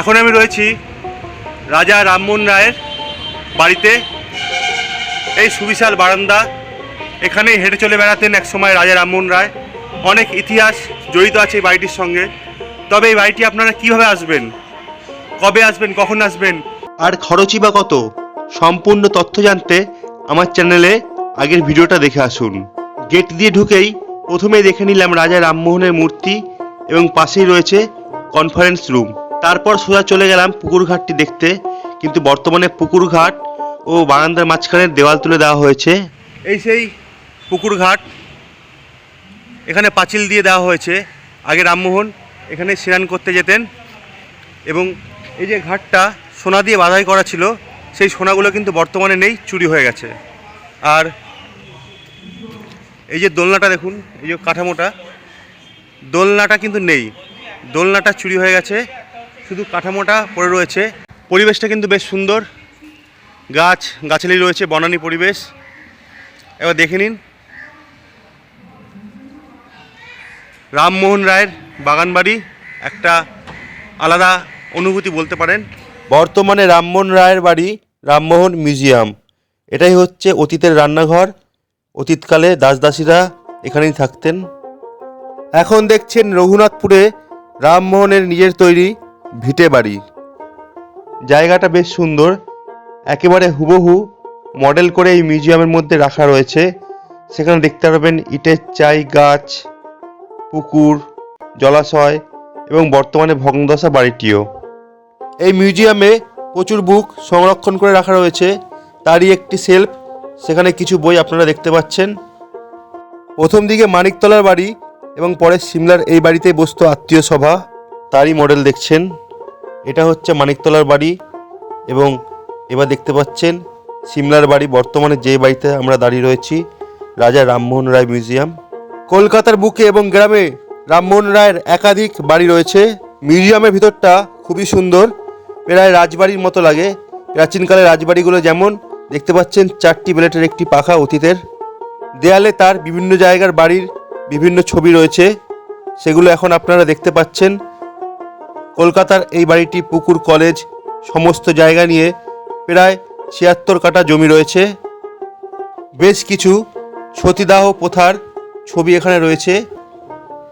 এখন আমি রয়েছি রাজা রামমোহন রায়ের বাড়িতে। এই সুবিশাল বারান্দা, এখানেই হেঁটে চলে বেড়াতেন একসময় রাজা রামমোহন রায়। অনেক ইতিহাস জড়িত আছে এই বাড়িটির সঙ্গে। তবে এই বাড়িটি আপনারা কীভাবে আসবেন? কবে আসবেন? কখন আসবেন? আর খরচই বা কত? সম্পূর্ণ তথ্য জানতে আমার চ্যানেলে আগের ভিডিওটা দেখে আসুন। গেট দিয়ে ঢুকেই প্রথমে দেখে নিলাম রাজা রামমোহনের মূর্তি এবং পাশেই রয়েছে কনফারেন্স রুম তারপর সোজা চলে গেলাম পুকুর ঘাটটি দেখতে, কিন্তু বর্তমানে পুকুর ঘাট ও বারান্দার মাঝখানে দেওয়াল তুলে দেওয়া হয়েছে। এই সেই পুকুর ঘাট, এখানে পাঁচিল দিয়ে দেওয়া হয়েছে। আগে রামমোহন এখানে স্নান করতে যেতেন এবং এই যে ঘাটটা সোনা দিয়ে বাধাই করা ছিল, সেই সোনাগুলো কিন্তু বর্তমানে নেই, চুরি হয়ে গেছে। আর এই যে দোলনাটা দেখুন, এই যে কাঠামোটা, দোলনাটা কিন্তু নেই। দোলনাটা চুরি হয়ে গেছে। শুধু কাঠামোটা পড়ে রয়েছে। পরিবেশটা কিন্তু বেশ সুন্দর। গাছ গাছালি রয়েছে বনানী পরিবেশ। এবার দেখে নিন। রামমোহন রায়ের বাগানবাড়ি একটা আলাদা অনুভূতি বলতে পারেন। বর্তমানে রামমোহন রায়ের বাড়ি রামমোহন মিউজিয়াম। এটাই হচ্ছে অতীতের রান্নাঘর। অতীতকালে দাসদাসীরা এখানেই থাকতেন। এখন দেখছেন রঘুনাথপুরে রামমোহনের নিজের তৈরি ভিটে বাড়ি। জায়গাটা বেশ সুন্দর। একেবারে হুবহু মডেল করে এই মিউজিয়ামের মধ্যে রাখা রয়েছে। সেখানে দেখতে পাবেন ইটের চাই গাছ, পুকুর, জলাশয় এবং বর্তমানে ভগ্নদশা বাড়িটিও। এই মিউজিয়ামে প্রচুর বুক সংরক্ষণ করে রাখা রয়েছে। তারই একটি সেলফ। সেখানে কিছু বই আপনারা দেখতে পাচ্ছেন। প্রথম দিকে মানিকতলার বাড়ি এবং পরে সিমলার এই বাড়িতেই বসতো আত্মীয় সভা। তারই মডেল দেখছেন। এটা হচ্ছে মানিকতলার বাড়ি এবং এবার দেখতে পাচ্ছেন সিমলার বাড়ি। বর্তমানে যে বাড়িতে আমরা দাঁড়িয়ে রয়েছি, রাজা রামমোহন রায় মিউজিয়াম। কলকাতার বুকে এবং গ্রামে রামমোহন রায়ের একাধিক বাড়ি রয়েছে। মিউজিয়ামের ভিতরটা খুবই সুন্দর, প্রায় রাজবাড়ির মতো লাগে। প্রাচীনকালের রাজবাড়িগুলো যেমন, দেখতে পাচ্ছেন চারটি ব্লেটের একটি পাখা অতীতের। দেয়ালে তার বিভিন্ন জায়গার বাড়ির বিভিন্ন ছবি রয়েছে। সেগুলো এখন আপনারা দেখতে পাচ্ছেন। কলকাতার এই বাড়িটি পুকুর, কলেজ, সমস্ত জায়গা নিয়ে প্রায় ছিয়াত্তর কাটা জমি রয়েছে। বেশ কিছু সতীদাহ প্রথার ছবি এখানে রয়েছে,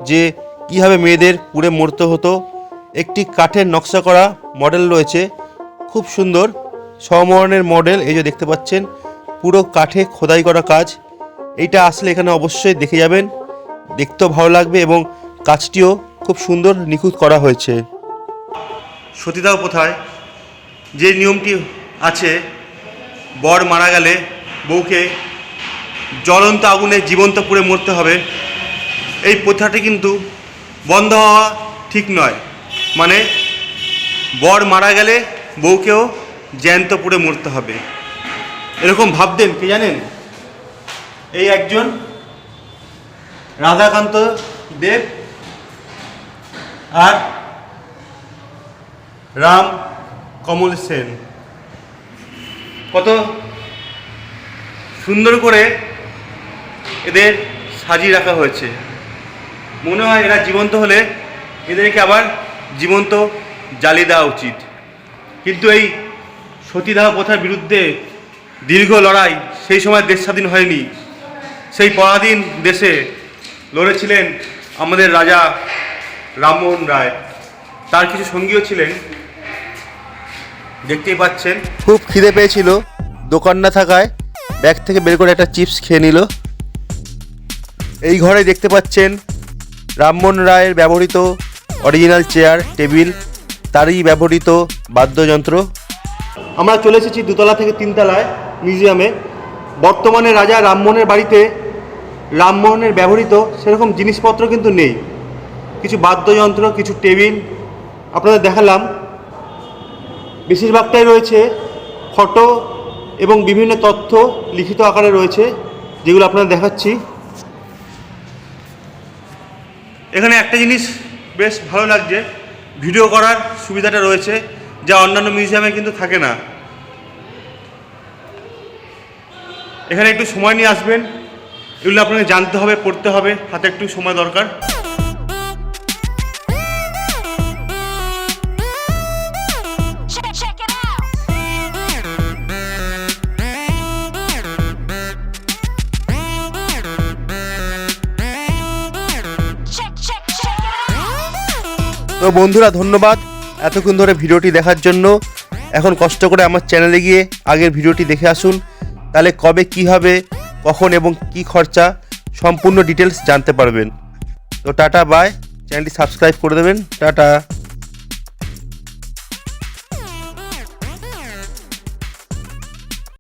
যে কীভাবে মেয়েদের পুড়ে মরতে হতো। একটি কাঠের নকশা করা মডেল রয়েছে, খুব সুন্দর। সমরণের মডেল, এই যে দেখতে পাচ্ছেন, পুরো কাঠে খোদাই করা কাজ। এইটা আসলে এখানে অবশ্যই দেখে যাবেন, দেখতেও ভালো লাগবে এবং কাজটিও খুব সুন্দর নিখুঁত করা হয়েছে। সতীদাহ প্রথায় যে নিয়মটি আছে, বর মারা গেলে বউকে জ্বলন্ত আগুনে জীবন্ত পুড়ে মরতে হবে। এই প্রথাটি কিন্তু বন্ধ হওয়া ঠিক নয়। মানে বর মারা গেলে বউকেও জ্যান্ত পুড়ে মরতে হবে। এরকম ভাবতেন, কি জানেন? এই একজন রাধাকান্ত দেব আর রাম কমল সেন। কত সুন্দর করে এদের সাজিয়ে রাখা হয়েছে। মনে হয় এরা জীবন্ত হলে এদেরকে আবার জীবন্ত জ্বালিয়ে দেওয়া উচিত। কিন্তু এই সতীদাহ প্রথার বিরুদ্ধে দীর্ঘ লড়াই সেই সময় দেশ স্বাধীন হয়নি। সেই পরাধীন দেশে লড়েছিলেন আমাদের রাজা রামমোহন রায়। তার কিছু সঙ্গীও ছিলেন। দেখতেই পাচ্ছেন। খুব খিদে পেয়েছিল। দোকান না থাকায় ব্যাগ থেকে বের করে একটা চিপস খেয়ে নিল। এই ঘরে দেখতে পাচ্ছেন রামমোহন রায়ের ব্যবহৃত অরিজিনাল চেয়ার টেবিল তারই ব্যবহৃত বাদ্যযন্ত্র। আমরা চলে এসেছি দুতলা থেকে তিনতলায় মিউজিয়ামে বর্তমানে রাজা রামমোহনের বাড়িতে রামমোহনের ব্যবহৃত সেরকম জিনিসপত্র কিন্তু নেই। কিছু বাদ্যযন্ত্র কিছু টেবিল আপনাদের দেখালাম। বেশিরভাগটাই রয়েছে ফটো এবং বিভিন্ন তথ্য লিখিত আকারে রয়েছে, যেগুলো আপনাদের দেখাচ্ছি। এখানে একটা জিনিস বেশ ভালো লাগছে, ভিডিও করার সুবিধাটা রয়েছে, যা অন্যান্য মিউজিয়ামে কিন্তু থাকে না। এখানে একটু সময় নিয়ে আসবেন, এগুলো আপনাকে জানতে হবে, পড়তে হবে, হাতে একটু সময় দরকার। তো বন্ধুরা, ধন্যবাদ এতক্ষণ ধরে ভিডিওটি দেখার জন্য। এখন কষ্ট করে আমার চ্যানেলে গিয়ে আগের ভিডিওটি দেখে আসুন। তাহলে কবে কি হবে, কখন এবং কি খরচা, সম্পূর্ণ ডিটেলস জানতে পারবেন। তো টাটা বাই চ্যানেলটি সাবস্ক্রাইব করে দেবেন। টাটা।